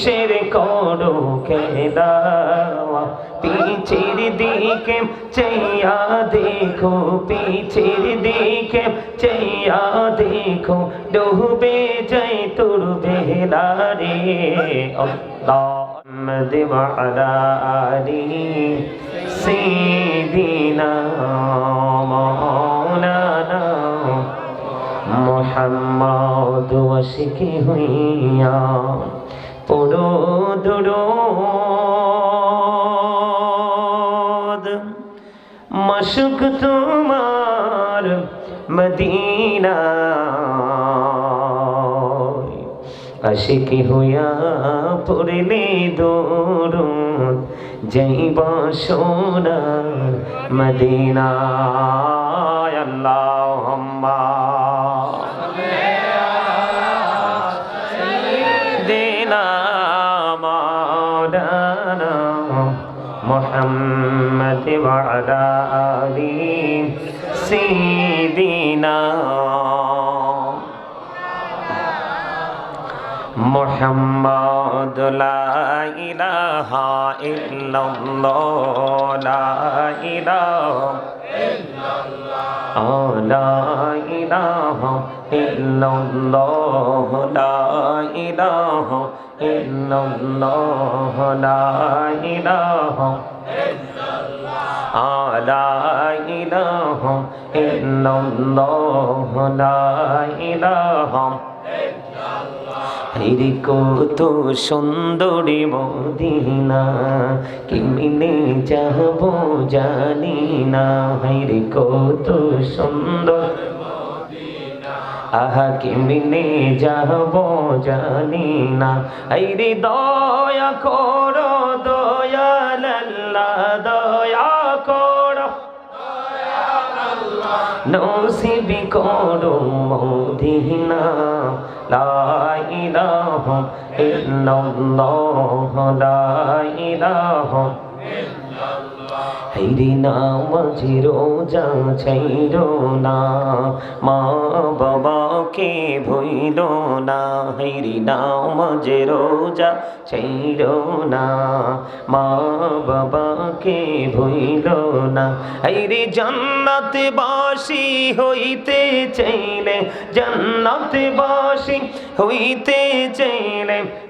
কিসের করো খেদাওয়া পিছের দিকে চেয়া দেখো পিছের দিকে চেয়া দেখো ডুবে যাই তোর বেলা রে محمد وعلى آله سيدنا مولانا মোহাম্মদ ওয়াসিকি হইয়া মশুক তোমার মদিনা আশিকি হইয়া পড়লে দরুদ যাইবা সোনার মদিনায় আল্লাহুম্মা محمد وعلى آله سيدنا محمد لا إله إلا الله لا إله آه، لا إله إلا الله لا ইলাহা ইল্লাল্লাহ লা ইলাহা ইল্লাল্লাহ লা ইলাহা لا إله إلا الله لا إله হরি কত সুন্দরী মদিনা, কি মিলে যাব জানি না। হরি কত সুন্দর আহা কেমনে যাব জানি না। হাইরে দয়া করো দয়াল আল্লাহ, দয়া করো। নসিবি করো মদিনা। লা ইলাহা ইল্লাল্লাহ, লা ইলাহা হাইরে নামাজি রোজা ছাইর না, মা বাবাকে ভইল না, হাইরে নামাজি রোজা ছাইর না, মা বাবাকে ভইল না। হাইরে জান্নাত বাসি হইতে চাইলে জান্নাত বাসি হইতে চাইলে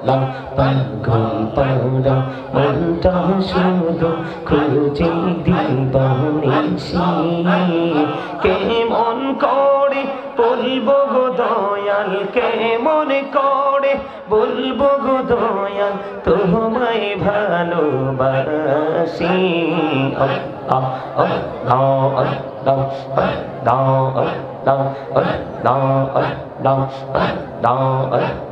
আল্লাহ পাগল কেমন করে বলব গো দয়াল কেমন করে বলব গো দয়াল তোমায় ভালোবাসি আল্লাহ আল্লাহ আল্লাহ আল্লাহ আল্লাহ আল্লাহ আল্লাহ আল্লাহ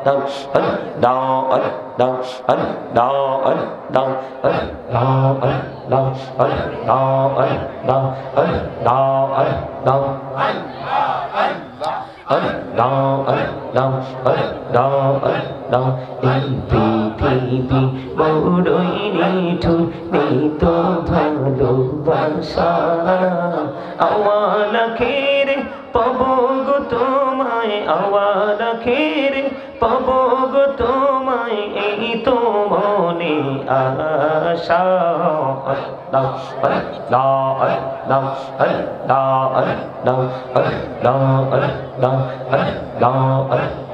আল্লাহ আল্লাহ আল্লাহ আল্লাহ আল্লাহ আল্লাহ আল্লাহ আল্লাহ আল্লাহ আল্লাহ আল্লাহ আল্লাহ আল্লাহ আল্লাহ আল্লাহ এই পৃথিবী বড়ই নিঠুর নেই তো ভালোবাসা আওয়ালা খেরে পাবো আওয়ালা খেরে পাবো গো তোমায়, এই তো মনে আশা। আল্লাহ আল্লাহ আল্লাহ আল্লাহ আল্লাহ আল্লাহ আল্লাহ আল্লাহ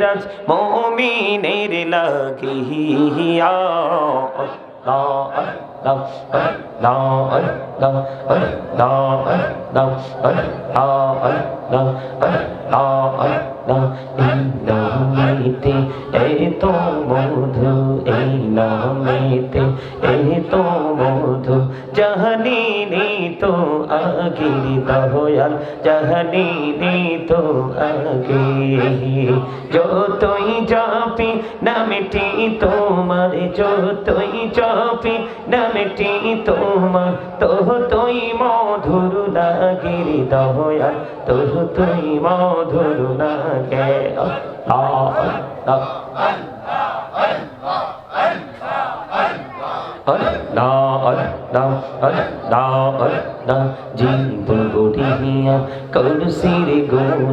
মেরাজ মমিনের লাগিয়া Allah, Allah, Allah, Allah, Allah, Allah, Allah, Allah, Allah, এই নামেতে মধু এই মধু তো নামটি তোমার যতই যাপি নামটি তোমার তোহ তুই মধুর লাগিরি দয়াল তোহ তুই মধুর লাগে জিন্দু বুড়িয়া কলসি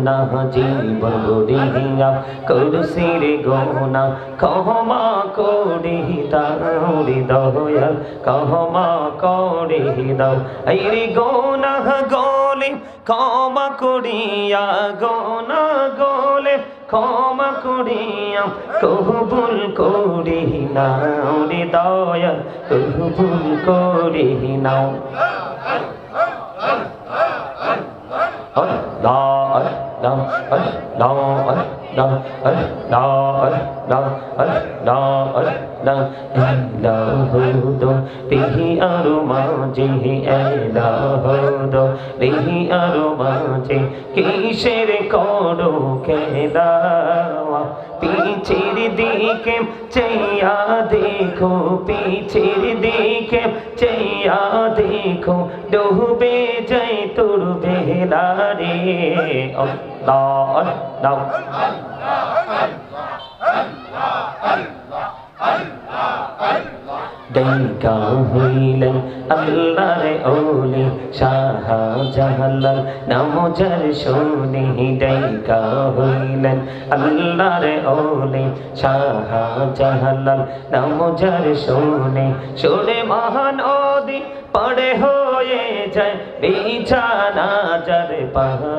Allah, জীবন গড়িয়া গড়িয়া করসির গোনা কহমা করি তারি দয়াল কহমা করি দাও এই রে গোনা গোলে ক্ষমা করিয়া গোনা গোলে ক্ষমা করিয়া কবুল করি নাও রে দয়াল কবুল করি নাও Allah, 然后诶然后诶 da al da al da al da al da da ho do dehi aroma jehi ela ho do dehi aroma je kisher koro keda পিছের দিকে চেয়া দেখো পিছের দিকে চেয়া দেখো ডুবে যাই তোর বেলা রে দাও দাও ডাইকা হইলেন আল্লাহর ওলি শাহ জাহালাল নামজার শুনি ডাইকা হইলেন আল্লাহর ওলি শাহ জাহালাল নামজার শুনি, শুনে মহানদী পড়ে হয়ে যায়। বিছানা যার পাহা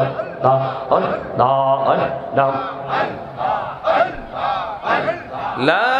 আল্লাহ আল্লাহ আল্লাহ। لا